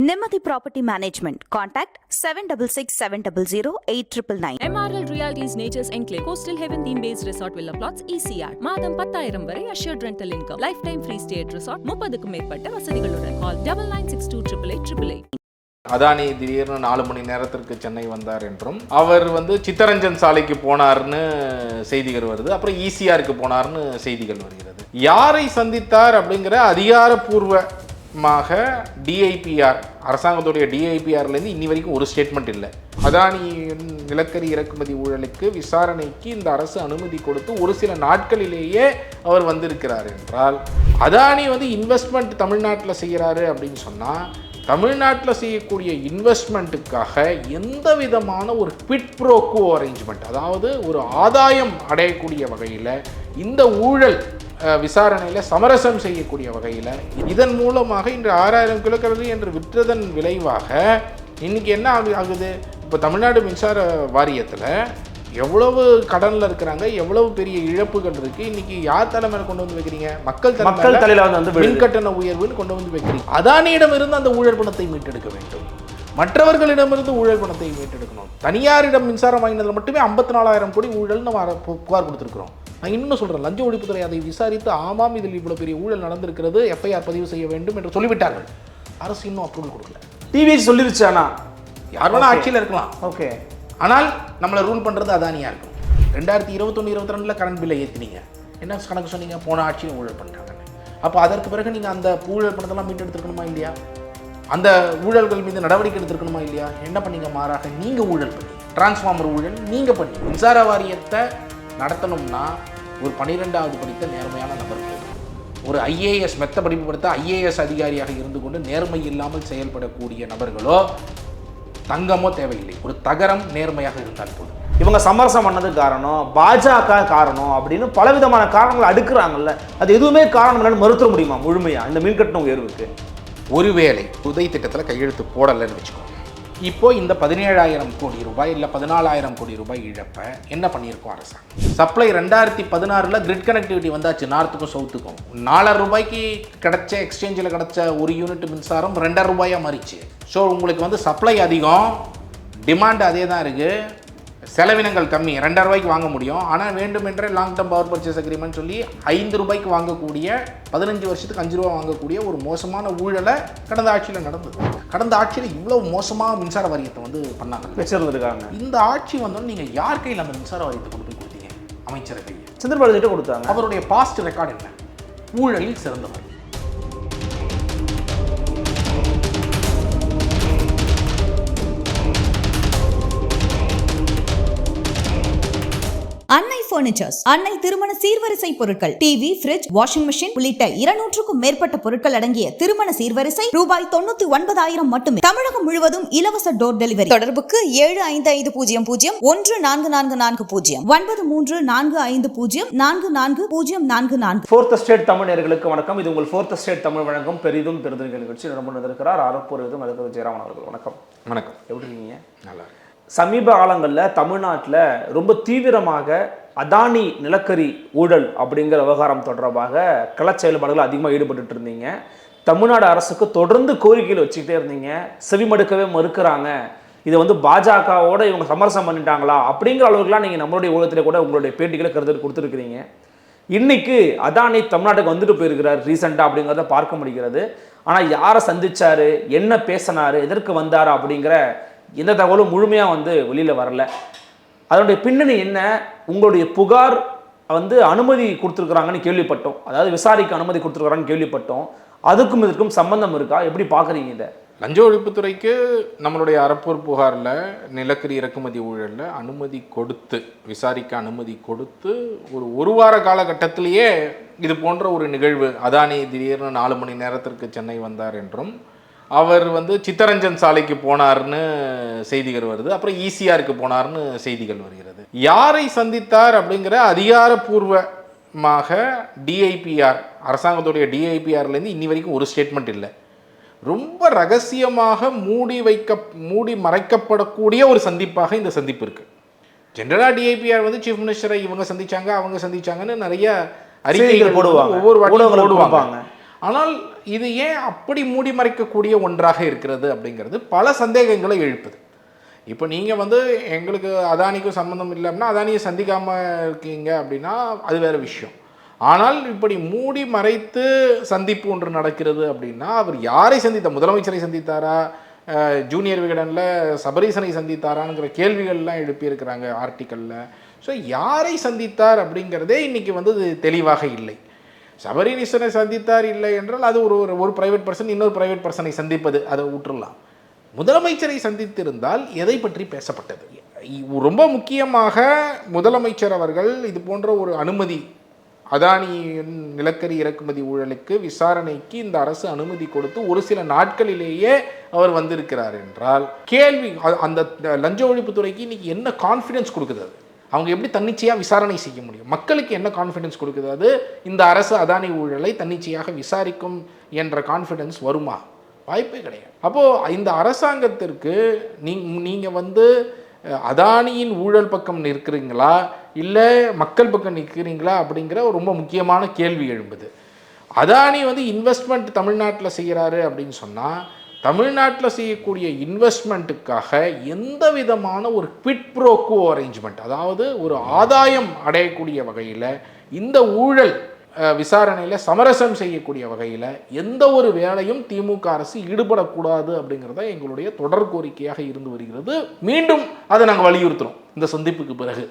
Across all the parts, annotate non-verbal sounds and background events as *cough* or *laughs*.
Nimati Property Management. Contact 766700 MRL Realty's Nature's Enclave, Coastal Heaven theme based resort villa plots ECR. மாதம் பத்தாயிரம் வரை assured rental income. Lifetime free stay at resort முப்பதுக்கும் மேற்பட்ட வசதிகளுடன் call double nine six two triple eight triple eight Adani திடீர்னு நாலு மணி நேரத்திற்கு சென்னை வந்தார் என்றும் அவர் வந்து சித்தரஞ்சன் சாலைக்கு போனார்னு செய்திகள் வருது அப்புறம் ஈசிஆருக்கு போனார்னு செய்திகள் வருகிறது யாரை சந்தித்தார் அப்படிங்கிற மாக டிஐபிஆர் அரசாங்கத்துடைய டிஐபிஆர்லேருந்து இன்னி வரைக்கும் ஒரு ஸ்டேட்மெண்ட் இல்லை. அதானியின் நிலக்கரி இறக்குமதி ஊழலுக்கு விசாரணைக்கு இந்த அரசு அனுமதி கொடுத்து ஒரு சில நாட்களிலேயே அவர் வந்திருக்கிறார் என்றால் அதானி வந்து இன்வெஸ்ட்மெண்ட் தமிழ்நாட்டில் செய்கிறாரு அப்படின்னு சொன்னால் தமிழ்நாட்டில் செய்யக்கூடிய இன்வெஸ்ட்மெண்ட்டுக்காக எந்த விதமான ஒரு குவிட் ப்ரோக்கோ அரேஞ்ச்மெண்ட் அதாவது ஒரு ஆதாயம் அடையக்கூடிய வகையில் இந்த ஊழல் விசாரணையில் சமரசம் செய்யக்கூடிய வகையில் இதன் மூலமாக இன்று ஆறாயிரம் கிலோக்கலரி என்று விற்றதன் விளைவாக இன்றைக்கி என்ன ஆகு ஆகுது? இப்போ தமிழ்நாடு மின்சார வாரியத்தில் எவ்வளவு கடனில் இருக்கிறாங்க எவ்வளவு பெரிய இழப்புகள் இருக்கு இன்னைக்கு யார் தலைமையில கொண்டு வந்து வைக்கிறீங்க? மக்கள் மக்கள் தலையில வந்து வந்து விழுது. மின் கட்டண உயர்வுன்னு கொண்டு வந்து வைக்கிறீங்க. அதானியிடம் இருந்து அந்த ஊழல் பணத்தை மீட்டெடுக்க வேண்டும். மற்றவர்களிடமிருந்து ஊழல் பணத்தை மீட்டெடுக்கணும். தனியாரிடம் மின்சாரம் வாங்கினதுல மட்டுமே ஐம்பத்தி நாலாயிரம் கோடி ஊழல் நம்ம புகார் கொடுத்துருக்கிறோம். நான் இன்னும் சொல்றேன் லஞ்ச ஒழிப்புத்துறை அதை விசாரித்து ஆமாம் இதில் இவ்வளவு பெரிய ஊழல் நடந்திருக்கிறது எஃப்ஐஆர் பதிவு செய்ய வேண்டும் என்று சொல்லிவிட்டார்கள். அரசு இன்னும் அப்ரூவல் கொடுக்கல. டிவி சொல்லிருச்சு ஆனா. யார் வேணா ஆட்சியில் இருக்கலாம். ஓகே ஆனால் நம்மளை ரூல் பண்ணுறது அதானியாக இருக்கும். ரெண்டாயிரத்தி இருபத்தொன்று இருபத்தி ரெண்டில் கரண்ட் பில்லை ஏற்றினீங்க என்ன கணக்கு சொன்னீங்க? போன ஆட்சியும் ஊழல் பண்ணிட்டாங்கன்னு அப்போ அதற்கு பிறகு நீங்கள் அந்த ஊழல் பணத்தெல்லாம் மீட்டு எடுத்துருக்கணுமா இல்லையா? அந்த ஊழல்கள் மீது நடவடிக்கை எடுத்திருக்கணுமா இல்லையா? என்ன பண்ணீங்க? மாறாக நீங்கள் ஊழல் பண்ணி டிரான்ஸ்ஃபார்மர் ஊழல் நீங்கள் பண்ணி மின்சார வாரியத்தை நடத்தணும்னா ஒரு பன்னிரெண்டாவது படித்த நேர்மையான நபர் ஒரு ஐஏஎஸ் மெத்த படிப்பு படித்த ஐஏஎஸ் அதிகாரியாக இருந்து கொண்டு நேர்மை இல்லாமல் செயல்படக்கூடிய நபர்களோ தங்கமோ தேவையில்லை. ஒரு தகரம் நேர்மையாக இருந்தால் போதும். இவங்க சமரசம் பண்ணது காரணம் பாஜக காரணம் அப்படின்னு பலவிதமான காரணங்களை அடுக்குறாங்கல்ல. அது எதுவுமே காரணம் இல்லைன்னு மறுத்துற முடியுமா? முழுமையா? இந்த மின் உயர்வுக்கு. ஒருவேளை புதை திட்டத்தில் கையெழுத்து போடலைன்னு வச்சுக்கோங்க இப்போ இந்த பதினேழாயிரம் கோடி ரூபாய் இல்லை பதினாலாயிரம் கோடி ரூபாய் இழப்ப என்ன பண்ணியிருக்கோம் அரசாங்கம்? சப்ளை ரெண்டாயிரத்தி பதினாறில் கிரிட் கனெக்டிவிட்டி வந்தாச்சு நார்த்துக்கும் சவுத்துக்கும் நாலாயிரம் ரூபாய்க்கு கிடைச்ச எக்ஸ்சேஞ்சில் கிடைச்ச ஒரு யூனிட் மின்சாரம் ரெண்டாயிரம் ரூபாயாக மாறிச்சு. ஸோ உங்களுக்கு வந்து சப்ளை அதிகம் டிமாண்ட் அதே தான் இருக்குது செலவினங்கள் கம்மி. ரெண்டாயிரம் ரூபாய்க்கு வாங்க முடியும். ஆனால் வேண்டுமென்றே long term power purchase agreement சொல்லி ஐந்து ரூபாய்க்கு வாங்கக்கூடிய பதினஞ்சு வருஷத்துக்கு அஞ்சு ரூபா வாங்கக்கூடிய ஒரு மோசமான ஊழலை கடந்த ஆட்சியில் நடந்தது. கடந்த ஆட்சியில் இவ்வளோ மோசமாக மின்சார வாரியத்தை வந்து பண்ணாங்க. வச்சிருந்துருக்காங்க. இந்த ஆட்சி வந்தோன்னு நீங்கள் யார் கையில் அந்த மின்சார வாரியத்தை கொண்டு போய் கொடுத்தீங்க? அமைச்சர் கையில். சந்திரபாபு கிட்ட கொடுத்தாங்க. அவருடைய பாஸ்ட் ரெக்கார்ட் என்ன? ஊழலில் சிறந்தவர். அன்னை பர்னிச்சர்ஸ் அன்னை திருமண சீர்வரிசை பொருட்கள். டிவி ஃபிரிட்ஜ் வாஷிங் மெஷின் உள்ளிட்ட இருநூற்றுக்கும் மேற்பட்ட பொருட்கள் அடங்கிய திருமண சீர்வரிசை ரூபாய் தொண்ணூத்தி ஒன்பதாயிரம் மட்டுமே. தமிழகம் முழுவதும் இலவச டோர் டெலிவரி தொடர்புக்கு ஏழு ஐந்து ஐந்து பூஜ்ஜியம் பூஜ்ஜியம் ஒன்று நான்கு நான்கு நான்கு பூஜ்ஜியம். ஒன்பது மூன்று நான்கு ஐந்து பூஜ்ஜியம் நான்கு நான்கு பூஜ்ஜியம் நான்கு நான்கு. ஃபோர்த் ஸ்டேட் தமிழ் நேர்களுக்கு வணக்கம். இது உங்கள் ஃபோர்த் ஸ்டேட் தமிழ் வழங்கும் பெரிதும் பெருந்திருக்க நிகழ்ச்சி. ரொம்ப வந்திருக்கிறார் அறப்பூர் இது மருத்துவர் ஜெயராமன் அவர்கள். வணக்கம். வணக்கம். எப்படி இருக்கீங்க? நல்லா இருக்கு. சமீப காலங்களில் தமிழ்நாட்டில் ரொம்ப தீவிரமாக அதானி நிலக்கரி ஊழல் அப்படிங்கிற விவகாரம் தொடர்பாக கள செயல்பாடுகள் அதிகமாக ஈடுபட்டு இருந்தீங்க. தமிழ்நாடு அரசுக்கு தொடர்ந்து கோரிக்கைகள் வச்சுக்கிட்டே இருந்தீங்க. செவிமடுக்கவே மறுக்கிறாங்க. இதை வந்து பாஜகவோட இவங்க சமரசம் பண்ணிட்டாங்களா அப்படிங்கிற அளவுக்குலாம் நீங்கள் நம்மளுடைய ஊடகத்தில் கூட உங்களுடைய பேட்டிகளை கருத்து கொடுத்துருக்கிறீங்க. இன்னைக்கு அதானி தமிழ்நாட்டுக்கு வந்துட்டு போயிருக்கிறார் ரீசெண்டாக அப்படிங்கிறத பார்க்க முடிகிறது. ஆனால் யாரை சந்திச்சாரு? என்ன பேசினாரு? எதற்கு வந்தார் அப்படிங்கிற எந்த தகவலும் முழுமையாக வந்து வெளியில் வரல. அதனுடைய பின்னணி என்ன? உங்களுடைய புகார் வந்து அனுமதி கொடுத்துருக்குறாங்கன்னு கேள்விப்பட்டோம். அதாவது விசாரிக்க அனுமதி கொடுத்துருக்குறாங்கன்னு கேள்விப்பட்டோம். அதுக்கும் இதற்கும் சம்பந்தம் இருக்கா? எப்படி பார்க்குறீங்க இதை? லஞ்ச ஒழிப்புத்துறைக்கு நம்மளுடைய அறப்போர் புகாரில் நிலக்கரி இறக்குமதி ஊழலில் அனுமதி கொடுத்து விசாரிக்க அனுமதி கொடுத்து ஒரு ஒரு வார காலகட்டத்திலேயே இது போன்ற ஒரு நிகழ்வு அதானி திடீர்னு நாலு மணி நேரத்திற்கு சென்னை வந்தார் என்றும் அவர் வந்து சித்தரஞ்சன் சாலைக்கு போனார்னு செய்திகள் வருது. அப்புறம் ஈசிஆருக்கு போனார்னு செய்திகள் வருகிறது. யாரை சந்தித்தார் அப்படிங்கிற அதிகாரப்பூர்வமாக டிஐபிஆர் அரசாங்கத்துடைய டிஐபிஆர்லேருந்து இன்னி வரைக்கும் ஒரு ஸ்டேட்மெண்ட் இல்லை. ரொம்ப ரகசியமாக மூடி வைக்க மூடி மறைக்கப்படக்கூடிய ஒரு சந்திப்பாக இந்த சந்திப்பு இருக்கு. ஜென்ரலா டிஐபிஆர் வந்து சீஃப் மினிஸ்டரை இவங்க சந்திச்சாங்க அவங்க சந்திச்சாங்கன்னு நிறைய அறிக்கைகள் போடுவாங்க. ஒவ்வொரு போடுவாங்க. ஆனால் இது ஏன் அப்படி மூடி மறைக்கக்கூடிய ஒன்றாக இருக்கிறது அப்படிங்கிறது பல சந்தேகங்களை எழுப்புது. இப்போ நீங்கள் வந்து எங்களுக்கு அதானிக்கும் சம்மந்தம் இல்லைன்னா அதானியை சந்திக்காமல் இருக்கீங்க அப்படின்னா அது வேறு விஷயம். ஆனால் இப்படி மூடி மறைத்து சந்திப்பு ஒன்று நடக்கிறது அப்படின்னா அவர் யாரை சந்தித்த முதலமைச்சரை சந்தித்தாரா? ஜூனியர் விகடனில் சபரீசனை சந்தித்தாராங்கிற கேள்விகள்லாம் எழுப்பியிருக்கிறாங்க ஆர்டிக்கலில். ஸோ யாரை சந்தித்தார் அப்படிங்கிறதே இன்றைக்கி வந்து தெளிவாக இல்லை. சபரினிசனை சந்தித்தார் இல்லை என்றால் அது ஒரு ஒரு- ஒரு பிரைவேட் பர்சன் இன்னொரு பிரைவேட் பர்சனை சந்திப்பது அதை விட்டுறலாம் முதலமைச்சரை சந்தித்திருந்தால் எதை பற்றி பேசப்பட்டது? ரொம்ப முக்கியமாக முதலமைச்சர் அவர்கள் இது போன்ற ஒரு அனுமதி அதானியின் நிலக்கரி இறக்குமதி ஊழலுக்கு விசாரணைக்கு இந்த அரசு அனுமதி கொடுத்து ஒரு சில நாட்களிலேயே அவர் வந்திருக்கிறார் என்றால் கேள்வி அந்த லஞ்ச ஒழிப்புத்துறைக்கு இன்னைக்கு என்ன கான்ஃபிடன்ஸ் கொடுக்குது அவங்க எப்படி தன்னிச்சையாக விசாரணை செய்ய முடியும்? மக்களுக்கு என்ன கான்ஃபிடன்ஸ் கொடுக்குது? அது இந்த அரசு அதானி ஊழலை தன்னிச்சையாக விசாரிக்கும் என்ற கான்ஃபிடன்ஸ் வருமா? வாய்ப்பே கிடையாது. அப்போது இந்த அரசாங்கத்திற்கு நீ நீங்கள் வந்து அதானியின் ஊழல் பக்கம் நிற்கிறீங்களா? இல்லை மக்கள் பக்கம் நிற்கிறீங்களா? அப்படிங்கிற ஒரு ரொம்ப முக்கியமான கேள்வி எழும்புது. அதானி வந்து இன்வெஸ்ட்மெண்ட் தமிழ்நாட்டில் செய்கிறாரு அப்படின்னு சொன்னால் தமிழ்நாட்டில் செய்யக்கூடிய இன்வெஸ்ட்மெண்ட்டுக்காக எந்த விதமான ஒரு குவிட் ப்ரோக்கோ அரேஞ்ச்மெண்ட் அதாவது ஒரு ஆதாயம் அடையக்கூடிய வகையில் இந்த ஊழல் விசாரணையில் சமரசம் செய்யக்கூடிய வகையில் எந்த ஒரு வேலையும் திமுக அரசு ஈடுபடக்கூடாது அப்படிங்கிறத எங்களுடைய தொடர் கோரிக்கையாக இருந்து வருகிறது. மீண்டும் அதை நாங்கள் வலியுறுத்துகிறோம் இந்த சந்திப்புக்கு பிறகு.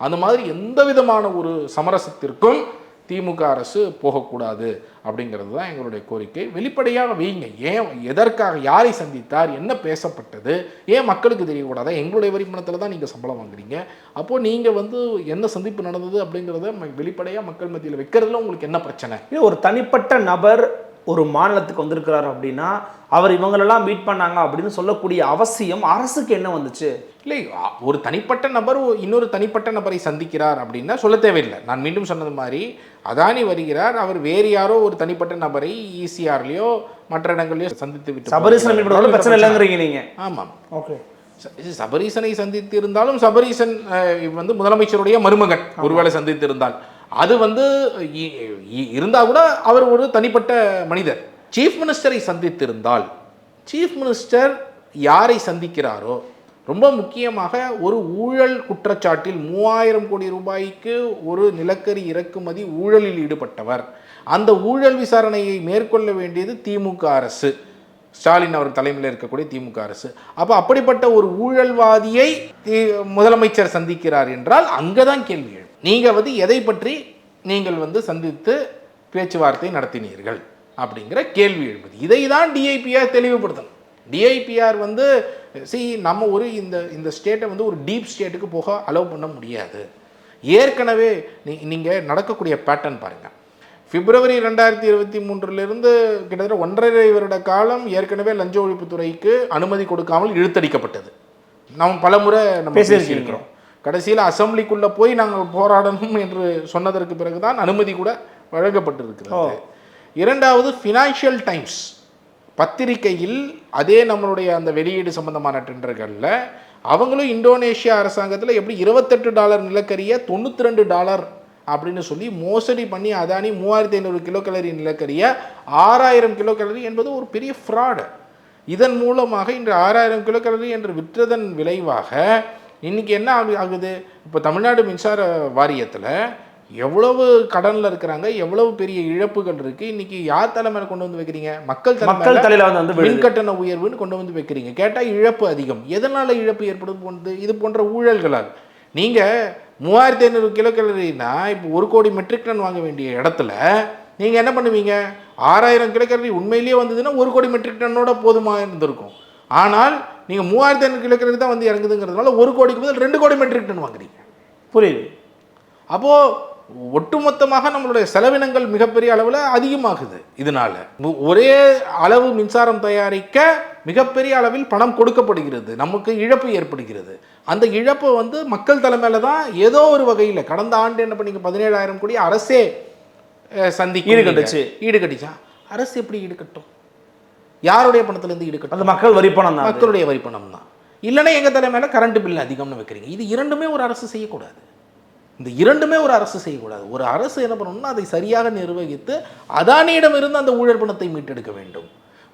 அந்த மாதிரி எந்த விதமான ஒரு சமரசத்திற்கும் திமுக அரசு போகக்கூடாது அப்படிங்கிறது தான் எங்களுடைய கோரிக்கை. வெளிப்படையாக வைங்க ஏன் எதற்காக யாரை சந்தித்தார் என்ன பேசப்பட்டது ஏன் மக்களுக்கு தெரியக்கூடாதா? எங்களுடைய வரிமணத்தில் தான் நீங்கள் சம்பளம் வாங்குறீங்க. அப்போது நீங்கள் வந்து என்ன சந்திப்பு நடந்தது அப்படிங்கிறத வெளிப்படையாக மக்கள் மத்தியில் வைக்கிறதுல உங்களுக்கு என்ன பிரச்சனை? இது ஒரு தனிப்பட்ட நபர் ஒரு மாநிலத்துக்கு வந்திருக்கிறார் அப்படின்னா அவர் இவங்களெல்லாம் மீட் பண்ணாங்க அப்படின்னு சொல்லக்கூடிய அவசியம் அரசுக்கு என்ன வந்துச்சு? இல்லை ஒரு தனிப்பட்ட நபர் இன்னொரு தனிப்பட்ட நபரை சந்திக்கிறார் அப்படின்னா சொல்ல தேவையில்லை. நான் மீண்டும் சொன்னது மாதிரி அதானி வருகிறார் அவர் வேறு யாரோ ஒரு தனிப்பட்ட நபரை இசிஆர்லேயோ மற்ற இடங்கள்லையோ சந்தித்து விட்டு பண்ணாலும் பிரச்சனை இல்லைங்கிறீங்க நீங்க. ஆமாம். ஓகே. சபரீசனை சந்தித்து இருந்தாலும் சபரீசன் வந்து முதலமைச்சருடைய மருமகன் ஒருவேளை சந்தித்திருந்தால். அது வந்து இருந்தால் கூட அவர் ஒரு தனிப்பட்ட மனிதர். சீஃப் மினிஸ்டரை சந்தித்திருந்தால் சீஃப் மினிஸ்டர் யாரை சந்திக்கிறாரோ? ரொம்ப முக்கியமாக ஒரு ஊழல் குற்றச்சாட்டில் மூவாயிரம் கோடி ரூபாய்க்கு ஒரு நிலக்கரி இறக்குமதி ஊழலில் ஈடுபட்டவர். அந்த ஊழல் விசாரணையை மேற்கொள்ள வேண்டியது திமுக அரசு. ஸ்டாலின் அவர் தலைமையில் இருக்கக்கூடிய திமுக அரசு. அப்போ அப்படிப்பட்ட ஒரு ஊழல்வாதியை முதலமைச்சர் சந்திக்கிறார் என்றால் அங்கே தான் கேள்வி நீங்கள் வந்து எதை பற்றி நீங்கள் வந்து சந்தித்து பேச்சுவார்த்தை நடத்தினீர்கள் அப்படிங்கிற கேள்வி எழுப்புது இதை தான் டிஐபிஆர் தெளிவுபடுத்தணும். டிஐபிஆர் வந்து சி நம்ம ஒரு இந்த இந்த ஸ்டேட்டை வந்து ஒரு டீப் ஸ்டேட்டுக்கு போக அலோவ் பண்ண முடியாது. ஏற்கனவே நீ நீங்கள் நடக்கக்கூடிய பேட்டர்ன் பாருங்கள் பிப்ரவரி ரெண்டாயிரத்தி இருபத்தி மூன்றிலிருந்து கிட்டத்தட்ட ஒன்றரை வருட காலம் ஏற்கனவே லஞ்ச ஒழிப்புத்துறைக்கு அனுமதி கொடுக்காமல் இழுத்தடிக்கப்பட்டது. நாம் பலமுறை நம்ம பேசியிருக்கீங்க. பேசியிருக்கிறோம். கடைசியில் அசெம்பிளிக்குள்ளே போய் நாங்கள் போராடணும் என்று சொன்னதற்கு பிறகுதான் அனுமதி கூட வழங்கப்பட்டிருக்கிறது. இரண்டாவது ஃபினான்ஷியல் டைம்ஸ் பத்திரிகையில் அதே நம்மளுடைய அந்த வெளியீடு சம்பந்தமான டெண்டர்களில் அவங்களும் இந்தோனேஷியா அரசாங்கத்தில் எப்படி இருபத்தெட்டு டாலர் நிலக்கரியை தொண்ணூற்றி ரெண்டு டாலர் அப்படின்னு சொல்லி மோசடி பண்ணி அதானி மூவாயிரத்தி ஐநூறு கிலோ கலரி நிலக்கரியை ஆறாயிரம் கிலோ கலரி என்பது ஒரு பெரிய ஃப்ராடு. இதன் மூலமாக இன்று ஆறாயிரம் கிலோ கலரி என்று விற்றதன் விளைவாக இன்னைக்கு என்ன ஆகு ஆகுது? இப்போ தமிழ்நாடு மின்சார வாரியத்தில் எவ்வளவு கடனில் இருக்கிறாங்க எவ்வளவு பெரிய இழப்புகள் இருக்கு? இன்னைக்கு யார் தலைமையில கொண்டு வந்து வைக்கிறீங்க? மக்கள் மக்கள் தலையில வந்து. மின் கட்டண உயர்வுன்னு கொண்டு வந்து வைக்கிறீங்க. கேட்டால் இழப்பு அதிகம். எதனால இழப்பு ஏற்படுது போன்றது இது போன்ற ஊழல்களால். நீங்க மூவாயிரத்தி ஐநூறு கிலோ கலரினா இப்போ ஒரு கோடி மெட்ரிக் டன் வாங்க வேண்டிய இடத்துல நீங்க என்ன பண்ணுவீங்க? ஆறாயிரம் கிலோ கலரி உண்மையிலேயே வந்ததுன்னா ஒரு கோடி மெட்ரிக் டன்னோட போதுமா இருந்திருக்கும். ஆனால் நீங்க மூவாயிரத்தி ஐநூறு கிலோ தான் வந்து இறங்குதுங்கிறதுனால ஒரு கோடிக்கு பதில் ரெண்டு கோடி மெட்ரிக் டன் வாங்குறீங்க. புரியுது? அப்போது ஒட்டுமொத்தமாக நம்மளுடைய செலவினங்கள் மிகப்பெரிய அளவில் அதிகமாகுது இதனால. ஒரே அளவு மின்சாரம் தயாரிக்க மிகப்பெரிய அளவில் பணம் கொடுக்கப்படுகிறது. நமக்கு இழப்பு ஏற்படுகிறது. அந்த இழப்பை வந்து மக்கள் தலைமையில தான் ஏதோ ஒரு வகையில் கடந்த ஆண்டு என்ன பண்ணீங்க? பதினேழாயிரம் கோடி அரசே சந்திக்கும் ஈடுகட்டுச்சு. ஈடுகட்டுச்சா? அரசு எப்படி ஈடுகட்டும்? யாருடைய பணத்திலிருந்து ஈடுகட்டும் அது மக்கள் வரி பணம் தான். மக்களுடைய வரி பணம் தான். இல்லைன்னா எங்கள் தலைமையில கரண்ட் பில் அதிகம்னு வைக்கிறீங்க. இது இரண்டுமே ஒரு அரசு செய்யக்கூடாது. இந்த இரண்டுமே ஒரு அரசு செய்யக்கூடாது. ஒரு அரசு என்ன பண்ணணும்னா அதை சரியாக நிர்வகித்து அதானியிடமிருந்து அந்த ஊழல் பணத்தை மீட்டெடுக்க வேண்டும்.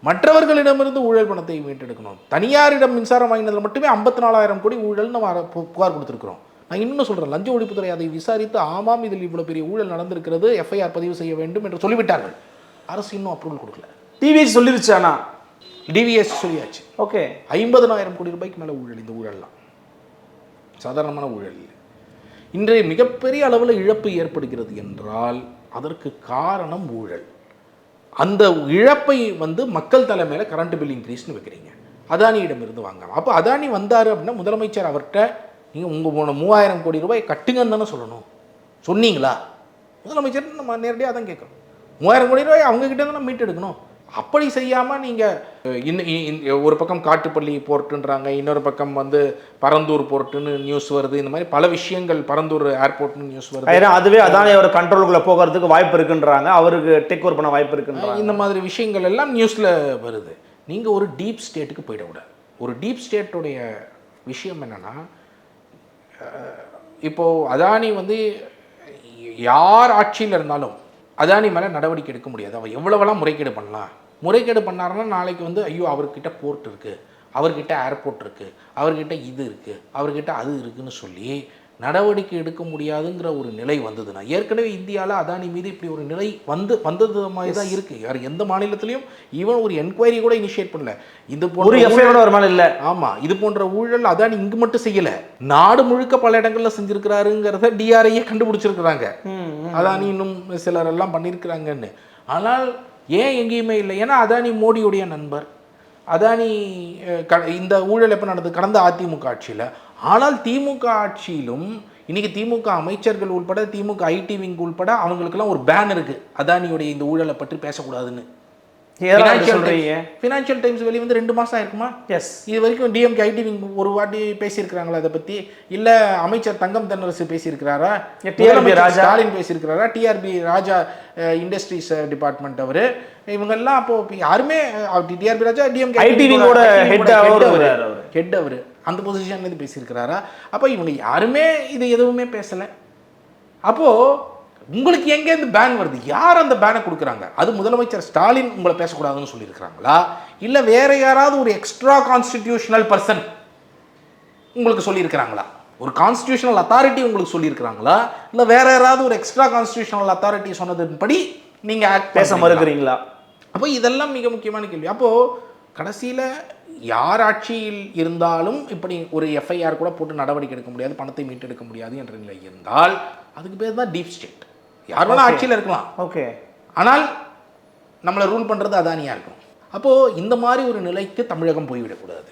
மற்றவர்களிடமிருந்து ஊழல் பணத்தை மீட்டெடுக்கணும். தனியாரிடம் மின்சாரம் வாங்கினதில் மட்டுமே ஐம்பத்தி நாலாயிரம் கோடி ஊழல் நம்ம புகார் கொடுத்துருக்குறோம். நான் இன்னும் சொல்கிறேன் லஞ்ச ஒழிப்புத்துறை அதை விசாரித்து ஆமாம் இதில் இவ்வளோ பெரிய ஊழல் நடந்திருக்கிறது எஃப்ஐஆர் பதிவு செய்ய வேண்டும் என்று சொல்லிவிட்டார்கள். அரசு இன்னும் அப்ரூவல் கொடுக்கல. டிவிஎஸ் சொல்லிருச்சு டிவிஎஸ் சொல்லியாச்சு. ஓகே. ஐம்பதனாயிரம் கோடி ரூபாய்க்கு மேலே ஊழல் இந்த ஊழல்லாம். சாதாரணமான ஊழல் இல்லை. இன்றைய மிகப்பெரிய அளவில் இழப்பு ஏற்படுகிறது என்றால் அதற்கு காரணம் ஊழல். அந்த இழப்பை வந்து மக்கள் தலைமையில கரண்ட் பில் இன்க்ரீஸ்னு வைக்கிறீங்க. அதானியிடம் இருந்து வாங்கலாம். அப்போ அதானி வந்தார் அப்படின்னா முதலமைச்சர் அவர்கிட்ட நீங்கள் உங்கள் மூவாயிரம் கோடி ரூபாய் கட்டுங்கன்னு தானே சொல்லணும். சொன்னீங்களா? முதலமைச்சர் நம்ம நேரடியாக தான் கேட்குறோம். மூவாயிரம் கோடி ரூபாய் அவங்க கிட்ட தானே மீட்டெடுக்கணும். அப்படி செய்யாமல் நீங்கள் ஒரு பக்கம் காட்டுப்பள்ளி போர்ட்டுன்றாங்க இன்னொரு பக்கம் வந்து பரந்தூர் போர்ட்டுன்னு நியூஸ் வருது. இந்த மாதிரி பல விஷயங்கள் பரந்தூர் ஏர்போர்ட்னு நியூஸ் வருது. ஏன்னா அதுவே அதானே அவர் கண்ட்ரோலுக்குள்ள போகிறதுக்கு வாய்ப்பு இருக்குன்றாங்க. அவருக்கு டேக் ஓவர் பண்ண வாய்ப்பு இருக்குன்றாங்க. இந்த மாதிரி விஷயங்கள் எல்லாம் நியூஸில் வருது. நீங்கள் ஒரு டீப் ஸ்டேட்டுக்கு போயிடக்கூடாது. ஒரு டீப் ஸ்டேட்டுடைய விஷயம் என்னென்னா இப்போது அதானி வந்து யார் ஆட்சியில் இருந்தாலும் அதானி மேலே நடவடிக்கை எடுக்க முடியாது. அவர் எவ்வளவெல்லாம் முறைகேடு பண்ணலாம்? முறைகேடு பண்ணாருன்னா நாளைக்கு வந்து ஐயோ அவர்கிட்ட போர்ட் இருக்குது அவர்கிட்ட ஏர்போர்ட் இருக்குது அவர்கிட்ட இது இருக்குது அவர்கிட்ட அது இருக்குன்னு சொல்லி நடவடிக்கை எடுக்க முடியாதுங்கிற ஒரு நிலை வந்ததுன்னா ஏற்கனவே இந்தியாவில் அதானி மீது இப்படி ஒரு நிலை வந்து வந்தது மாதிரி தான் இருக்குது யார் எந்த மாநிலத்திலையும் ஈவன் ஒரு என்கொயரி கூட இனிஷியேட் பண்ணல. இது ஒரு போன்ற ஒரு மேல இல்ல. ஆமா இது போன்ற ஊழல் அதானி இங்கு மட்டும் செய்யல. நாடு முழுக்க பல இடங்கள்ல செஞ்சிருக்கிறாருங்கிறத டிஆர்ஐயே கண்டுபிடிச்சிருக்கிறாங்க. அதானி இன்னும் சிலர் எல்லாம் பண்ணியிருக்கிறாங்கன்னு ஆனால் ஏன் எங்கேயுமே இல்லை? ஏன்னா அதானி மோடியுடைய நண்பர். அதானி க- இந்த ஊழல் எப்போ நடந்தது? கடந்த அதிமுக ஆட்சியில். ஆனால் திமுக ஆட்சியிலும் இன்னைக்கு திமுக அமைச்சர்கள் உள்பட திமுக ஐடி விங் உள்பட அவங்களுக்கெல்லாம் ஒரு பேன் இருக்கு. அதானியுடைய இந்த ஊழலை பற்றி பேசக்கூடாதுன்னு. ஃபினான்ஷியல் டைம்ஸ் வெளியே வந்து ரெண்டு மாசம் ஆயிருக்குமா? எஸ் இது வரைக்கும் டிஎம்கே ஐடி விங் ஒரு வாட்டி பேசியிருக்கிறாங்களா அதை பற்றி இல்லை அமைச்சர் தங்கம் தென்னரசு பேசியிருக்கிறாரா? முதலமைச்சர் ராஜா. ஸ்டாலின் பேசியிருக்கிறாரா? டிஆர்பி ராஜா இண்டஸ்ட்ரீஸ் டிபார்ட்மெண்ட் அவர். இவங்கெல்லாம் அப்போ இப்ப யாருமே டிஆர்பி ராஜா டிஎம்கே head அவரு வராரு அவரு. ஹெட் அவர். அந்த பொசிஷன்லேருந்து பேசியிருக்கிறாரா? அப்போ இவங்க யாருமே இது எதுவுமே பேசலை. அப்போது உங்களுக்கு எங்கேருந்து பேன் வருது? யார் அந்த பேனை கொடுக்குறாங்க? அது முதலமைச்சர் ஸ்டாலின் உங்களை பேசக்கூடாதுன்னு சொல்லியிருக்கிறாங்களா? இல்லை வேற யாராவது ஒரு எக்ஸ்ட்ரா கான்ஸ்டிடியூஷனல் பர்சன் உங்களுக்கு சொல்லியிருக்கிறாங்களா? ஒரு கான்ஸ்டியூஷனல் அத்தாரிட்டி உங்களுக்கு சொல்லியிருக்கிறாங்களா? இல்லை வேற யாராவது ஒரு எக்ஸ்ட்ரா கான்ஸ்டியூஷனல் அத்தாரிட்டி சொன்னதின்படி நீங்கள் ஆக்ட் பேச மறுக்கிறீங்களா? அப்போ இதெல்லாம் மிக முக்கியமான கேள்வி. அப்போது கடைசியில் யார் ஆட்சியில் இருந்தாலும் இப்படி ஒரு எஃப்ஐஆர் கூட போட்டு நடவடிக்கை எடுக்க முடியாது பணத்தை மீட்டெடுக்க முடியாது என்ற நிலை இருந்தால் அதுக்கு பேர் தான் டீப் ஸ்டேட் யார் வேணால் ஆட்சியில் இருக்கலாம். ஓகே ஆனால் நம்மளை ரூல் பண்ணுறது அதானியாக இருக்கும். அப்போது இந்த மாதிரி ஒரு நிலைக்கு தமிழகம் போய்விடக்கூடாது.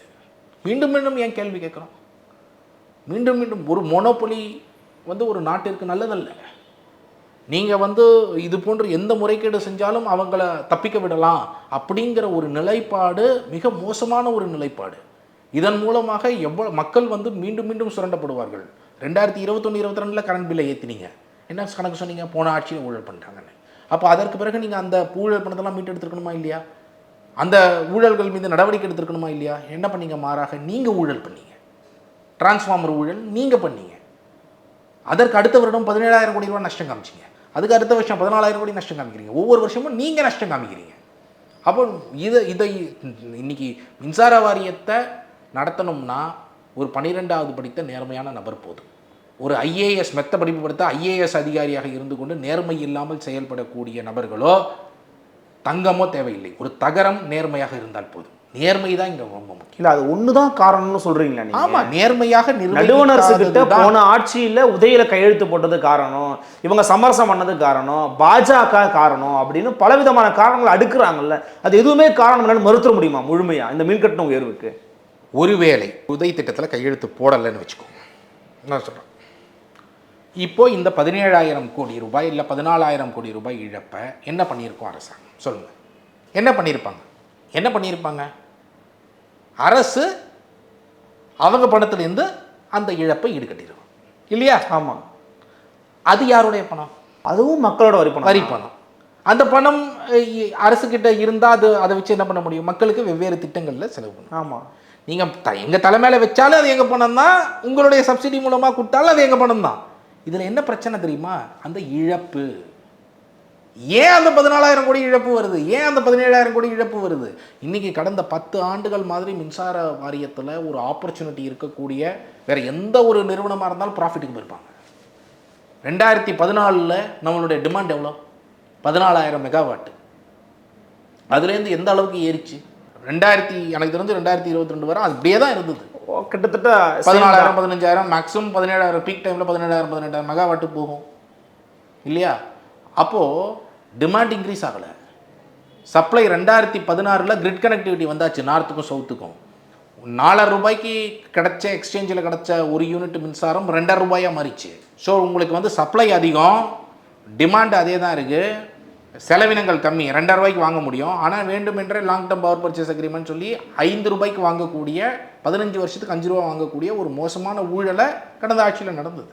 மீண்டும் மீண்டும் ஏன் கேள்வி கேட்குறோம்? மீண்டும் மீண்டும் ஒரு மோனோபொலி வந்து ஒரு நாட்டிற்கு நல்லதல்ல. நீங்கள் வந்து இது போன்ற எந்த முறைகேடு செஞ்சாலும் அவங்கள தப்பிக்க விடலாம் அப்படிங்கிற ஒரு நிலைப்பாடு மிக மோசமான ஒரு நிலைப்பாடு. இதன் மூலமாக எவ்வளோ மக்கள் வந்து மீண்டும் மீண்டும் சுரண்டப்படுவார்கள். ரெண்டாயிரத்தி இருபத்தொன்று இருபத்தி ரெண்டில் கரண்ட் பில்லை ஏற்றினீங்க என்ன கணக்கு சொன்னீங்க? போன ஆட்சியில் ஊழல் பண்ணிட்டாங்கன்னு. அப்போ அதற்கு பிறகு நீங்கள் அந்த ஊழல் பணத்தெல்லாம் மீட்டெடுத்துருக்கணுமா இல்லையா? அந்த ஊழல்கள் மீது நடவடிக்கை எடுத்திருக்கணுமா இல்லையா? என்ன பண்ணீங்க? மாறாக நீங்கள் ஊழல் பண்ணீங்க. டிரான்ஸ்ஃபார்மர் ஊழல் நீங்கள் பண்ணீங்க. அதற்கு அடுத்த வருடம் பதினேழாயிரம் கோடி ரூபா நஷ்டம் காமிச்சிங்க. அதுக்கு அடுத்த வருஷம் பதினாலாயிரம் கோடி நஷ்டம் காமிக்கிறீங்க. ஒவ்வொரு வருஷமும் நீங்கள் நஷ்டம் காமிக்கிறீங்க. அப்போ இதை இதை இன்னைக்கு மின்சார வாரியத்தை நடத்தணும்னா ஒரு பன்னிரெண்டாவது படித்த நேர்மையான நபர் போதும். ஒரு ஐஏஎஸ் மெத்த படிப்பு படுத்த ஐஏஎஸ் அதிகாரியாக இருந்து கொண்டு நேர்மை இல்லாமல் செயல்படக்கூடிய நபர்களோ தங்கமோ தேவையில்லை. ஒரு தகரம் நேர்மையாக இருந்தால் போதும். நேர்மை தான் இங்கே ரொம்ப முக்கியம். இல்ல அது ஒண்ணுதான் காரணம்னு சொல்றீங்களா நீங்க. ஆமா நேர்மையாக நடுவணரசு கிட்ட நிர்வகிக்காததுதான் போன ஆட்சியில உதயில கையெழுத்து போட்டது காரணம் இவங்க சமரசம் பண்ணது காரணம் பாஜக காரணம் அப்படின்னு பலவிதமான காரணங்கள் அடுக்குறாங்கல்ல. அது எதுவுமே காரணம் இல்லைன்னு மறுத்துற முடியுமா முழுமையா இந்த மின்கட்டண உயர்வுக்கு? ஒருவேளை உதய் திட்டத்தில் கையெழுத்து போடலைன்னு வச்சுக்கோங்க நான் சொல்கிறேன் இப்போ இந்த பதினேழாயிரம் கோடி ரூபாய் இல்லை பதினாலாயிரம் கோடி ரூபாய் இழப்பை என்ன பண்ணியிருக்கோம் அரசாங்கம்? சொல்லுங்கள் என்ன பண்ணியிருப்பாங்க? என்ன பண்ணியிருப்பாங்க? அரசு அவங்க பணத்துலேருந்து அந்த இழப்பை ஈடுகட்டிடும் இல்லையா? ஆமா. அது யாருடைய பணம்? அதுவும் மக்களோட வரி பணம். வரி பணம். அந்த பணம் அஹ், அரசுகிட்ட இருந்தால் அது அதை வச்சு என்ன பண்ண முடியும்? மக்களுக்கு வெவ்வேறு திட்டங்களில் செலவு பண்ணணும் ஆமா. நீங்கள் த எங்கள் தலைமையில் வச்சாலும் அது எங்கள் பணம் தான். உங்களுடைய சப்சிடி மூலமாக கொடுத்தாலும் அது எங்கள் பணம் தான். இதில் என்ன பிரச்சனை தெரியுமா? அந்த இழப்பு. ஏன் அந்த பதினாலாயிரம் கோடி இழப்பு வருது? ஏன் அந்த பதினேழாயிரம் கோடி இழப்பு வருது? இன்னைக்கு கடந்த பத்து ஆண்டுகள் மாதிரி மின்சார வாரியத்தில் ஒரு ஆப்பர்ச்சுனிட்டி இருக்கக்கூடிய வேற எந்த ஒரு நிறுவனமாக இருந்தாலும் ப்ராஃபிட்டுக்கு போயிருப்பாங்க. ரெண்டாயிரத்தி பதினாலில் நம்மளுடைய டிமாண்ட் எவ்வளோ? பதினாலாயிரம் மெகாவாட் அதுலேருந்து எந்த அளவுக்கு ஏறிச்சு? ரெண்டாயிரத்தி எனக்கு தெரிஞ்சு ரெண்டாயிரத்தி இருபத்தி ரெண்டு வரை அப்படியே தான் இருந்தது. கிட்டத்தட்ட பதினாலாயிரம் பதினஞ்சாயிரம் மேக்ஸிமம் பதினேழாயிரம் பீக் டைமில் பதினேழாயிரம் பதினெட்டாயிரம் மெகாவாட்டு போகும். இல்லையா? அப்போது டிமாண்ட் இன்க்ரீஸ் ஆகலை. சப்ளை ரெண்டாயிரத்தி பதினாறில் கிரிட் கனெக்டிவிட்டி வந்தாச்சு நார்த்துக்கும் சவுத்துக்கும் நாலாயிரம் ரூபாய்க்கு கிடைச்ச எக்ஸ்சேஞ்சில் கிடைச்ச ஒரு யூனிட் மின்சாரம் ரெண்டாயிரம் ரூபாயாக மாறிச்சு. ஸோ உங்களுக்கு வந்து சப்ளை அதிகம் டிமாண்ட் அதே தான் இருக்குது செலவினங்கள் கம்மி ரெண்டாயிரம் ரூபாய்க்கு வாங்க முடியும். ஆனால் வேண்டுமென்றே long term power purchase agreement சொல்லி ஐந்து ரூபாய்க்கு வாங்கக்கூடிய பதினஞ்சு வருஷத்துக்கு அஞ்சு ரூபா வாங்கக்கூடிய ஒரு மோசமான ஊழலை கடந்த ஆட்சியில் நடந்தது.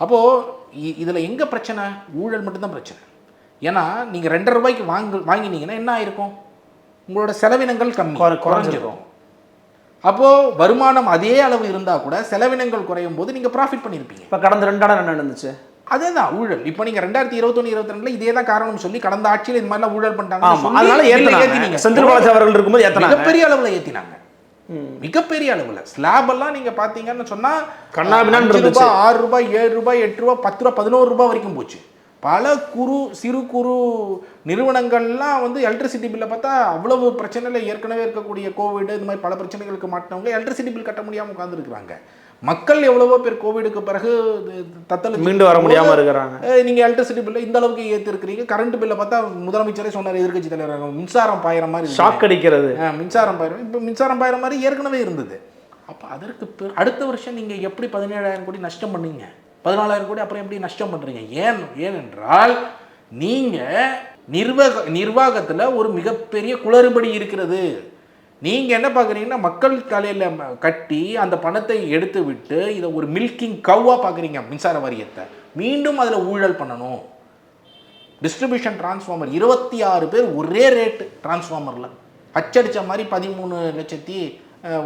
அப்போது இதில் எங்கே பிரச்சனை? ஊழல் மட்டும்தான் பிரச்சனை. ஏன்னா நீங்கள் ரெண்டரை ரூபாய்க்கு வாங்க வாங்கினீங்கன்னா என்ன ஆயிருக்கும்? உங்களோட செலவினங்கள் கம்மி குறை- குறைஞ்சிரும். அப்போது வருமானம் அதே அளவு இருந்தால் கூட செலவினங்கள் குறையும் போது நீங்கள் ப்ராஃபிட் பண்ணியிருப்பீங்க இப்போ கடந்த ரெண்டு ஆண்டு என்ன நடந்துச்சு? அதே தான் ஊழல். இப்போ நீங்கள் ரெண்டாயிரத்தி இருபத்தொன்று இருபத்தி ரெண்டுல இதே தான் காரணம் சொல்லி கடந்த ஆட்சியில் இந்த மாதிரிலாம் ஊழல் பண்ணிட்டாங்க அதனால ஏத்துனாங்க. செந்தில் பாலாஜி அவர்கள் இருக்கும்போது ஏத்துனாங்க. மிகப்பெரிய அளவில் ஏற்றினாங்க மிகப்பெரிய அளவில். ஸ்லாப் எல்லாம் நீங்க பாத்தீங்கன்னு சொன்னா கண்ணாபின்னான்னு அஞ்சு இருந்துச்சு. ரூபாய் ஆறு ரூபாய் ஏழு ரூபாய் எட்டு ரூபாய் பத்து ரூபாய் பதினோரு ரூபாய் வரைக்கும் போச்சு. பல குறு சிறு குறு நிறுவனங்கள்லாம் வந்து எலக்ட்ரிசிட்டி பில்லை பார்த்தா அவ்வளவு பிரச்சனையில் ஏற்கனவே இருக்கக்கூடிய கோவிட் இந்த மாதிரி பல பிரச்சனைகளுக்கு மாட்டினவங்க எலக்ட்ரிசிட்டி பில் கட்ட முடியாமல் உட்காந்துருக்குறாங்க மக்கள் எவ்வளவோ பேர் கோவிடுக்கு பிறகு தத்தல் மீண்டு வர முடியாம இருக்கிறாங்க. நீங்கள் எலக்ட்ரிசிட்டி பில்லை இந்த அளவுக்கு ஏற்றிருக்கிறீங்க கரண்ட் பில்லை பார்த்தா முதலமைச்சரே சொன்னார் எதிர்க்கட்சி தலைவர் மின்சாரம் பாயிற மாதிரி. ஷாக் அடிக்கிறது. மின்சாரம் பாயிரம் இப்போ மின்சாரம் பாயிற மாதிரி ஏற்கனவே இருந்தது. அப்போ அதற்கு பிற- அடுத்த வருஷம் நீங்கள் எப்படி பதினேழாயிரம் கோடி நஷ்டம் பண்ணீங்க? பதினாலாயிரம் கோடி அப்புறம் எப்படி நஷ்டம் பண்ணுறீங்க ஏன் ஏனென்றால் நீங்கள் நிர்வாக நிர்வாகத்தில் ஒரு மிகப்பெரிய குளறுபடி இருக்கிறது. நீங்கள் என்ன பார்க்குறீங்கன்னா மக்கள் தலையில் கட்டி அந்த பணத்தை எடுத்து விட்டு இதை ஒரு மில்கிங் கவ்வாக பார்க்குறீங்க மின்சார வாரியத்தை. மீண்டும் அதில் ஊழல் பண்ணணும். டிஸ்ட்ரிபியூஷன் டிரான்ஸ்ஃபார்மர் இருபத்தி ஆறு பேர் ஒரே ரேட்டு டிரான்ஸ்ஃபார்மரில் அச்சடித்த மாதிரி பதிமூணு லட்சத்தி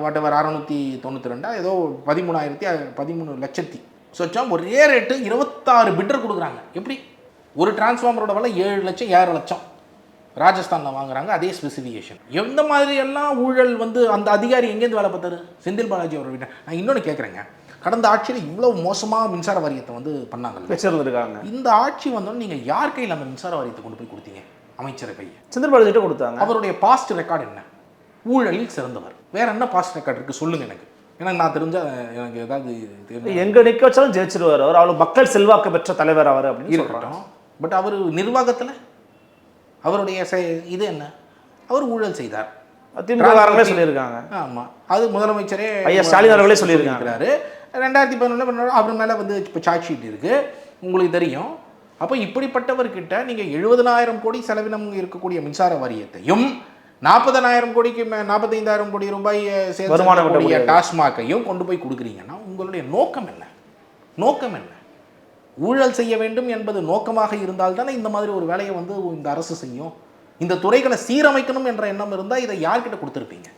வாட்டவர் அறநூற்றி தொண்ணூற்றி ரெண்டா ஏதோ பதிமூணாயிரத்தி பதிமூணு லட்சத்தி. சொச்சா ஒரே ரேட்டு இருபத்தாறு பிட்டர் கொடுக்குறாங்க. எப்படி? ஒரு டிரான்ஸ்ஃபார்மரோட விலை ஏழு லட்சம் ஏழு லட்சம். ராஜஸ்தானில் வாங்குறாங்க அதே ஸ்பெசிஃபிகேஷன் எந்த மாதிரி எல்லாம் ஊழல் வந்து அந்த அதிகாரி எங்கேருந்து வேலை பார்த்தாரு? செந்தில் பாலாஜி அவர் வீட்டை நான் இன்னொன்று கேட்குறேங்க. கடந்த ஆட்சியில் இவ்வளோ மோசமாக மின்சார வாரியத்தை வந்து பண்ணாங்கல்ல வச்சிருந்துருக்காங்க. இந்த ஆட்சி வந்தோன்னு நீங்கள் யார் கையில் அந்த மின்சார வாரியத்தை கொண்டு போய் கொடுத்தீங்க? அமைச்சரை கையை செந்தில் பாலாஜி கிட்ட கொடுத்தாங்க. அவருடைய பாஸ்ட் ரெக்கார்டு என்ன? ஊழலில் சிறந்தவர். வேற என்ன பாஸ்ட் ரெக்கார்டு இருக்கு? சொல்லுங்க எனக்கு. எனக்கு நான் தெரிஞ்ச எனக்கு ஏதாவது தெரிஞ்ச எங்க நிக்க வச்சாலும் ஜெயிச்சிருவாரு. அவர் அவ்வளவு மக்கள் செல்வாக்கு பெற்ற தலைவர் அவர் அப்படின்னு இருக்கட்டும். பட் அவர் நிர்வாகத்தில் அவருடைய இது என்ன? அவர் ஊழல் செய்தார். திமுக காரங்களே சொல்லியிருக்காங்க. ஆமா. அது முதலமைச்சரே ஐயா ஸ்டாலின் அவர்களே. சொல்லியிருக்கிறாரு. ரெண்டாயிரத்தி பதினொன்று அவர் மேலே வந்து இப்போ சார்ஜ் ஷீட் இருக்கு. உங்களுக்கு தெரியும். அப்போ இப்படிப்பட்டவர்கிட்ட நீங்கள் எழுபதனாயிரம் கோடி செலவினம் இருக்கக்கூடிய மின்சார வாரியத்தையும் நாற்பதனாயிரம் கோடிக்கு நாற்பத்தைந்தாயிரம் கோடி ரூபாய் ஈட்டக்கூடியது. டாஸ்மாகையும் கொண்டு போய் கொடுக்குறீங்கன்னா உங்களுடைய நோக்கம் என்ன? நோக்கம் என்ன? ஊழல் செய்ய வேண்டும் என்பது நோக்கமாக இருந்தால் தானே இந்த மாதிரி ஒரு வேலையை வந்து இந்த அரசு செய்யும்? இந்த துறைகளை சீரமைக்கணும் என்ற எண்ணம் இருந்தால் இதை யார்கிட்ட கொடுத்துருப்பீங்க?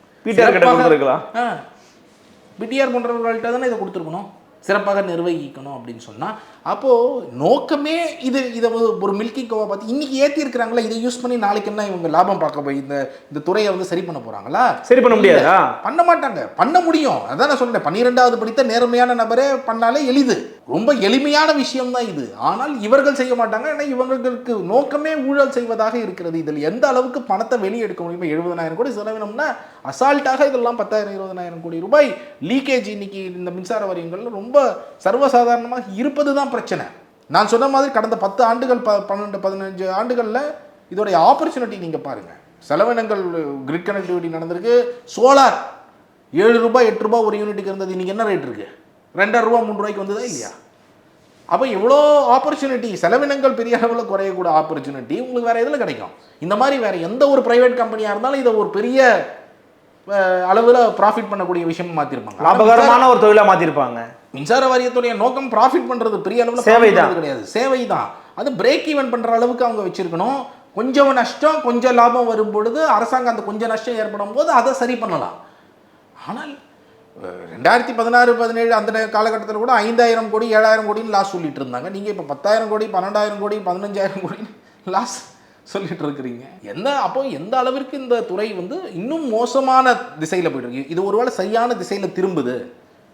பிடிஆர் போன்றவர்கள்ட்ட தானே இதை கொடுத்துருக்கணும்? சிறப்பாக நிர்வகிக்கணும் அப்படின்னு சொன்னால் அப்போது நோக்கமே இது இதை ஒரு- மில்கிங் கோவா பார்த்து இன்னைக்கு ஏற்றி இருக்கிறாங்களா இதை யூஸ் பண்ணி நாளைக்கு என்ன இவங்க லாபம் பார்க்க போய் இந்த இந்த துறையை வந்து சரி பண்ண போகிறாங்களா சரி பண்ண முடியாதா? பண்ண மாட்டாங்க. பண்ண முடியும். அதான் நான் சொன்னேன் பன்னிரெண்டாவது படித்த நேர்மையான நபரே பண்ணாலே எளிது. ரொம்ப எளிமையான விஷயம்தான் இது. ஆனால் இவர்கள் செய்ய மாட்டாங்க. ஏன்னா இவங்களுக்கு நோக்கமே ஊழல் செய்வதாக இருக்கிறது. இதில் எந்த அளவுக்கு பணத்தை வெளியெடுக்க முடியுமோ எழுபதனாயிரம் கோடி செலவினம்னா அசால்ட்டாக இதெல்லாம் பத்தாயிரம் இருபதனாயிரம் கோடி ரூபாய் லீக்கேஜ் இன்னைக்கு இந்த மின்சார வாரியங்கள்ல ரொம்ப சர்வசாதாரணமாக இருப்பது தான் பிரச்சனை. நான் சொன்ன மாதிரி கடந்த பத்து ஆண்டுகள் ப பன்னெண்டு பதினஞ்சு ஆண்டுகளில் இதோடைய ஆப்பர்ச்சுனிட்டி நீங்கள் பாருங்கள் செலவினங்கள் கிரிட் கனெக்டிவிட்டி நடந்திருக்கு. சோலார் ஏழு ரூபாய் எட்டு ரூபாய் ஒரு யூனிட்டுக்கு இருந்தது. இன்னைக்கு என்ன ரேட் இருக்குது ரெண்டாயிரம் ரூபாய் மூணு ரூபாய்க்கு வந்ததா இல்லையா? அப்போ எவ்வளோ ஆப்பர்ச்சுனிட்டி செலவினங்கள் பெரிய அளவில் குறையக்கூட ஆப்பர்ச்சுனிட்டி உங்களுக்கு வேற எதில் கிடைக்கும்? இந்த மாதிரி வேற எந்த ஒரு பிரைவேட் கம்பெனியாக இருந்தாலும் இதை ஒரு பெரிய அளவில் ப்ராஃபிட் பண்ணக்கூடிய விஷயமா மாற்றிருப்பாங்க லாபகரமான ஒரு தொழிலா மாத்திருப்பாங்க. மின்சார வாரியத்துடைய நோக்கம் ப்ராஃபிட் பண்றது பெரிய அளவில் சேவை தான். கிடையாது. சேவை தான் அது பிரேக் ஈவன் பண்ற அளவுக்கு அவங்க வச்சிருக்கணும். கொஞ்சம் நஷ்டம் கொஞ்சம் லாபம் வரும் பொழுது அரசாங்கம் அந்த கொஞ்சம் நஷ்டம் ஏற்படும் போது அதை சரி பண்ணலாம். ஆனால் ரெண்டாயிரத்தி பதினாறு பதினேழு அந்த காலகட்டத்தில் கூட ஐந்தாயிரம் கோடி ஏழாயிரம் கோடின்னு லாஸ் சொல்லிட்டு இருந்தாங்க. நீங்கள் இப்போ பத்தாயிரம் கோடி பன்னெண்டாயிரம் கோடி பதினஞ்சாயிரம் கோடி லாஸ் சொல்லிட்டு இருக்கிறீங்க. எந்த அப்போ எந்த அளவிற்கு இந்த துறை வந்து இன்னும் மோசமான திசையில் போயிட்டு இருக்கு? இது ஒருவேளை சரியான திசையில் திரும்புது.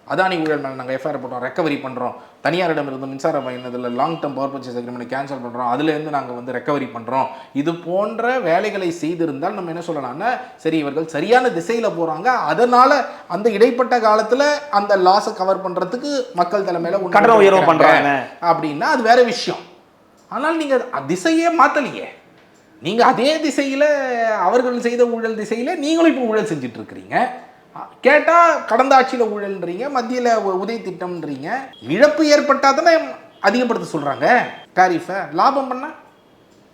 அதானி ஊழல் மேலே நாங்கள் எஃப்ஐஆர் போட்டோம் ரெக்கவரி பண்ணுறோம் தனியாரிடம் இருந்து மின்சார பயணத்தில் long term power purchase agreement cancel பண்ணுறோம் அதுலேருந்து நாங்கள் வந்து ரெக்கவரி பண்ணுறோம் இது போன்ற வேலைகளை செய்திருந்தால் நம்ம என்ன சொல்லலாம்னா சரி இவர்கள் சரியான திசையில் போகிறாங்க அதனால் அந்த இடைப்பட்ட காலத்தில் அந்த லாஸை கவர் பண்ணுறதுக்கு மக்கள் தலைமையில் கட்டண உயர்வு பண்றாங்க. அப்படின்னா அது வேற விஷயம். ஆனால் நீங்கள் திசையே மாற்றலையே நீங்கள் அதே திசையில் அவர்கள் செய்த ஊழல் திசையில் நீங்களும் இப்போ ஊழல் செஞ்சுட்டு இருக்கிறீங்க. கேட்டால் கடந்த ஆட்சியில் ஊழல்ன்றீங்க மத்தியில் உதவி திட்டம்ன்றீங்க. இழப்பு ஏற்பட்டால் தானே அதிகப்படுத்த சொல்கிறாங்க டாரிஃபை லாபம் பண்ணால்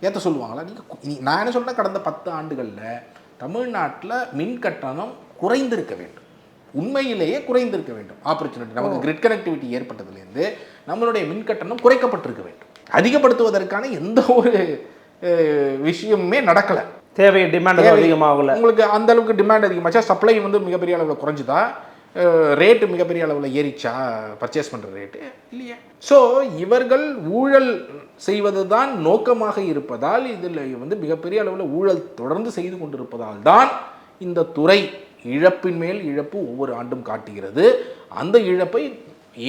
ஏற்ற சொல்லுவாங்களா? நீங்கள் நான் என்ன சொல்கிறேன் கடந்த பத்து ஆண்டுகளில் தமிழ்நாட்டில் மின் கட்டணம் குறைந்திருக்க வேண்டும். உண்மையிலேயே குறைந்திருக்க வேண்டும். ஆப்பர்ச்சுனிட்டி நமக்கு கிரிட் கனெக்டிவிட்டி ஏற்பட்டதுலேருந்து நம்மளுடைய மின் கட்டணம் குறைக்கப்பட்டிருக்க வேண்டும். அதிகப்படுத்துவதற்கான எந்த ஒரு விஷயமுமே நடக்கலை. தேவை. டிமாண்ட் அதிகமாகல. உங்களுக்கு அந்த அளவுக்கு டிமாண்ட் அதிகமாச்சா? சப்ளை வந்து மிகப்பெரிய அளவில் குறைஞ்சுதா? ரேட்டு மிகப்பெரிய அளவில் ஏறிச்சா? பர்ச்சேஸ் பண்ணுற ரேட்டு இல்லையே. ஸோ இவர்கள் ஊழல் செய்வது தான் நோக்கமாக இருப்பதால் இதில் வந்து மிகப்பெரிய அளவில் ஊழல் தொடர்ந்து செய்து கொண்டிருப்பதால் தான் இந்த துறை இழப்பின் மேல் இழப்பு ஒவ்வொரு ஆண்டும் காட்டுகிறது. அந்த இழப்பை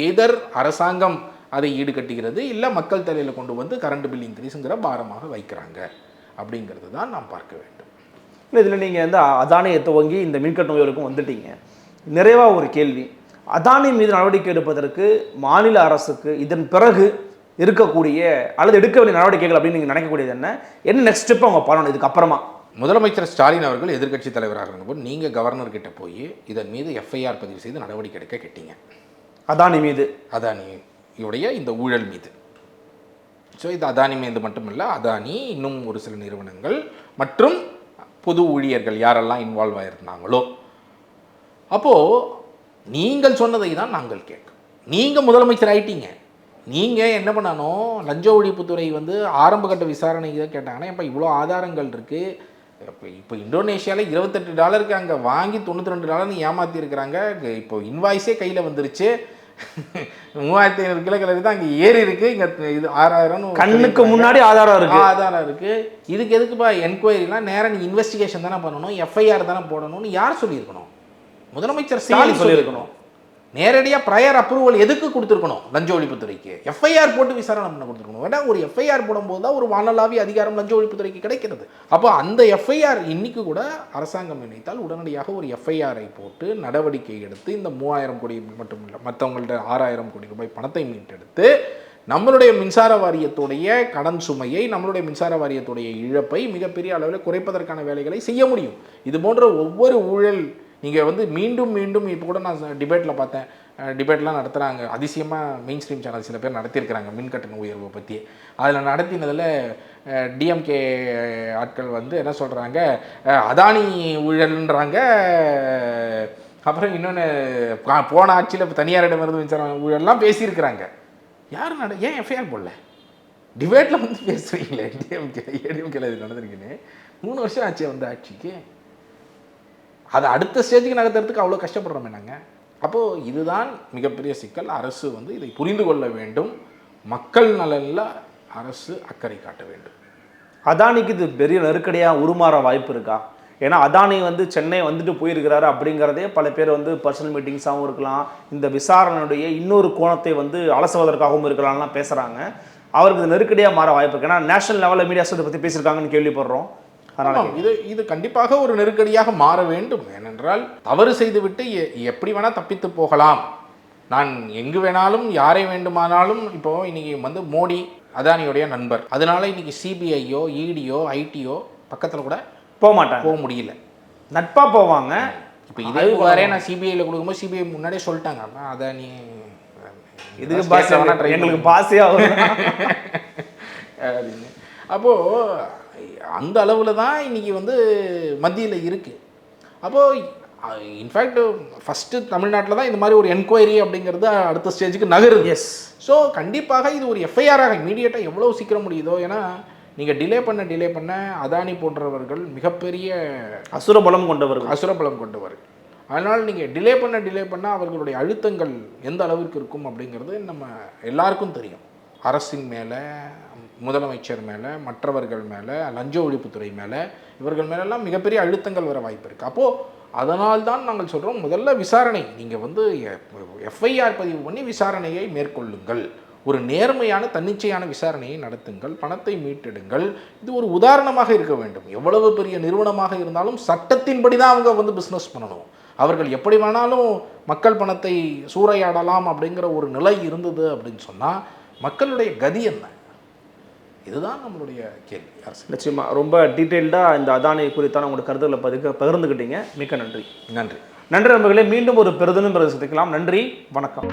ஏதர் அரசாங்கம் அதை ஈடுகட்டுகிறது. இல்லை மக்கள் தலையில் கொண்டு வந்து கரண்ட் பில் இன்க்ரீஸுங்கிற பாரமாக வைக்கிறாங்க. அப்படிங்கிறது தான் நாம் பார்க்க வேண்டும். இல்லை இதில் நீங்கள் வந்து அதானியை துவங்கி இந்த மின்கட்டண உயர்வுக்கும் வந்துட்டீங்க. நிறைவாக ஒரு கேள்வி. அதானி மீது நடவடிக்கை எடுப்பதற்கு மாநில அரசுக்கு இதன் பிறகு இருக்கக்கூடிய அல்லது எடுக்க வேண்டிய நடவடிக்கைகள் அப்படின்னு நீங்கள் நினைக்கக்கூடியது என்ன? என்ன நெக்ஸ்ட் ஸ்டெப் அவங்க பண்ணணும் இதுக்கு அப்புறமா முதலமைச்சர் ஸ்டாலின் அவர்கள் எதிர்க்கட்சி தலைவராக இருந்தபோது நீங்கள் கவர்னர் கிட்ட போய் இதன் மீது எஃப்ஐஆர் பதிவு செய்து நடவடிக்கை எடுக்க கேட்டீங்க. அதானி மீது. அதானி இவருடைய இந்த ஊழல் மீது. ஸோ இது அதானி மீது மட்டுமல்ல அதானி இன்னும் ஒரு சில நிறுவனங்கள் மற்றும் பொது ஊழியர்கள் யாரெல்லாம் இன்வால்வ் ஆயிருந்தாங்களோ. அப்போது நீங்கள் சொன்னதை தான் நாங்கள் கேட்கும். நீங்கள் முதலமைச்சர் ஆயிட்டீங்க. நீங்கள் என்ன பண்ணணும்? லஞ்ச ஒழிப்புத்துறை வந்து ஆரம்பகட்ட விசாரணை இதை கேட்டாங்கன்னா இப்போ இவ்வளோ ஆதாரங்கள் இருக்குது இப்போ இப்போ இந்தோனேஷியாவில் இருபத்தெட்டு டாலருக்கு அங்கே வாங்கி தொண்ணூற்றி ரெண்டு டாலர்னு ஏமாற்றிருக்கிறாங்க இப்போ இன்வாய்ஸே கையில் வந்துருச்சு. *laughs* மூவாயிரத்தி ஐநூறு கிலோ கிலோ தான் அங்கே ஏறி இருக்கு. இங்கே இது ஆறாயிரம் கண்ணுக்கு முன்னாடி ஆதாரம் இருக்கு. ஆதாரம் இருக்கு. இதுக்கு எதுக்குப்பா என்கொயரிலாம்? நேரா நீ இன்வெஸ்டிகேஷன் தானே பண்ணணும். எஃப்ஐஆர் தானே போடணும்னு யார் சொல்லியிருக்கணும்? முதலமைச்சர் ஸ்டாலின் சொல்லியிருக்கணும். நேரடியாக ப்ரையர் அப்ரூவல் எதுக்கு கொடுத்துருக்கணும்? லஞ்ச ஒழிப்புத்துறைக்கு. எஃப்ஐஆர் போட்டு விசாரணை பண்ண கொடுத்துருக்கணும். ஏன்னா ஒரு எஃப்ஐஆர் போடும்போது தான் ஒரு வானலாவி அதிகாரம் லஞ்ச ஒழிப்புத்துறைக்கு கிடைக்கிறது. அப்போ அந்த எஃப்ஐஆர் இன்னைக்கு கூட அரசாங்கம் நினைத்தால் உடனடியாக ஒரு எஃப்ஐஆரை போட்டு நடவடிக்கை எடுத்து இந்த மூவாயிரம் கோடி மட்டும் இல்லை மற்றவங்கள்ட்ட ஆறாயிரம் கோடி ரூபாய் பணத்தை மீட்டெடுத்து நம்மளுடைய மின்சார வாரியத்துடைய கடன் சுமையை நம்மளுடைய மின்சார வாரியத்துடைய இழப்பை மிகப்பெரிய அளவில் குறைப்பதற்கான வேலைகளை செய்ய முடியும். இது போன்ற ஒவ்வொரு ஊழல் நீங்கள் வந்து மீண்டும் மீண்டும் இப்போ கூட நான் டிபேட்டில் பார்த்தேன். டிபேட்லாம் நடத்துகிறாங்க அதிசயமாக மெயின் ஸ்ட்ரீம் சேனல் சில பேர் நடத்தியிருக்கிறாங்க மின்கட்டண உயர்வை பற்றி அதில் நடத்தினதில் டிஎம்கே ஆட்கள் வந்து என்ன சொல்கிறாங்க அதானி ஊழல்ன்றாங்க. அப்புறம் இன்னொன்று போன ஆட்சியில் இப்போ தனியாரிடமிருந்து மின்சாரம் ஊழல்லாம் பேசியிருக்கிறாங்க. யார் நட ஏன் எஃப்ஐஆர் போடல? டிபேட்டில் வந்து பேசுகிறீங்களே டிஎம்கே ஏடிஎம்கேல இது நடந்திருக்குன்னு. மூணு வருஷம் ஆச்சு வந்த ஆட்சிக்கு. அதை அடுத்த ஸ்டேஜுக்கு நகர்த்துறதுக்கு அவ்வளோ கஷ்டப்படுறோமே நாங்கள் அப்போது இதுதான் மிகப்பெரிய சிக்கல். அரசு வந்து இதை புரிந்து கொள்ள வேண்டும். மக்கள் நலனில் அரசு அக்கறை காட்ட வேண்டும். அதானிக்கு இது பெரிய நெருக்கடியாக உருமாற வாய்ப்பு இருக்கா? ஏன்னா அதானி வந்து சென்னை வந்துட்டு போயிருக்கிறாரு அப்படிங்கிறதே பல பேர் வந்து பர்சனல் மீட்டிங்ஸாகவும் இருக்கலாம். இந்த விசாரணையுடைய இன்னொரு கோணத்தை வந்து அலசுவதற்காகவும் இருக்கலாம்லாம் பேசுகிறாங்க அவருக்கு இது நெருக்கடியாக மாற வாய்ப்பு இருக்கு. ஏன்னா நேஷனல் லெவலில் மீடியாஸ் இதை பற்றி பேசியிருக்காங்கன்னு கேள்விப்படுறோம். அதனால இது இது கண்டிப்பாக ஒரு நெருக்கடியாக மாற வேண்டும். ஏனென்றால் தவறு செய்துவிட்டு எப்படி வேணால் தப்பித்து போகலாம். நான் எங்கு வேணாலும் யாரை வேண்டுமானாலும் இப்போ இன்னைக்கு வந்து மோடி அதானியுடைய நண்பர். அதனால இன்னைக்கு சிபிஐயோ இடியோ ஐடியோ பக்கத்தில் கூட போக மாட்டாங்க போக முடியல. நட்பா போவாங்க. இப்போ இதே புகாரே நான் சிபிஐயில் கொடுக்கும்போது சிபிஐ முன்னாடியே சொல்லிட்டாங்க. அதானி இதுக்கு பாச ல வேணா try எங்களுக்கு. பாசையாக வரும். அப்படின்னு. அப்போது அந்த அளவில் தான் இன்னைக்கு வந்து மத்தியில் இருக்குது அப்போது இன்ஃபேக்ட் ஃபஸ்ட்டு தமிழ்நாட்டில் தான் இந்த மாதிரி ஒரு என்கொயரி அப்படிங்கிறது அடுத்த ஸ்டேஜுக்கு நகருது. எஸ் ஸோ கண்டிப்பாக இது ஒரு எஃப்ஐஆராக இமீடியட்டாக எவ்வளோ சீக்கிரம் முடியுதோ ஏன்னா நீங்கள் டிலே பண்ண டிலே பண்ண அதானி போன்றவர்கள் மிகப்பெரிய அசுர பலம் கொண்டவர்கள். அசுரபலம் கொண்டவர்கள் அதனால் நீங்கள் டிலே பண்ண டிலே பண்ண அவர்களுடைய அழுத்தங்கள் எந்த அளவிற்கு இருக்கும் அப்படிங்கிறது நம்ம எல்லாருக்கும் தெரியும். அரசின் மேலே முதலமைச்சர் மேலே மற்றவர்கள் மேலே லஞ்ச ஒழிப்புத்துறை மேலே இவர்கள் மேலெல்லாம் மிகப்பெரிய அழுத்தங்கள் வர வாய்ப்பு இருக்குது அப்போது அதனால் தான் நாங்கள் சொல்கிறோம் முதல்ல விசாரணை. நீங்கள் வந்து எஃப்ஐஆர் பதிவு பண்ணி விசாரணையை மேற்கொள்ளுங்கள். ஒரு நேர்மையான தன்னிச்சையான விசாரணையை நடத்துங்கள். பணத்தை மீட்டெடுங்கள். இது ஒரு உதாரணமாக இருக்க வேண்டும். எவ்வளவு பெரிய நிறுவனமாக இருந்தாலும் சட்டத்தின்படி தான் அவங்க வந்து பிஸ்னஸ் பண்ணணும். அவர்கள் எப்படி வேணாலும் மக்கள் பணத்தை சூறையாடலாம் அப்படிங்கிற ஒரு நிலை இருந்தது அப்படின்னு சொன்னால் மக்களுடைய கதி என்ன? இதுதான் நம்மளுடைய கேள்வி அரசு. நிச்சயமா. ரொம்ப டீட்டெயில்டாக இந்த அதானி குறித்தான உங்களோட கருத்துக்களை பதிக்க பகிர்ந்துக்கிட்டீங்க மிக்க நன்றி. நன்றி. நன்றி நண்பர்களே மீண்டும் ஒரு பெருதினம் பிறகு சந்திக்கலாம். நன்றி வணக்கம்.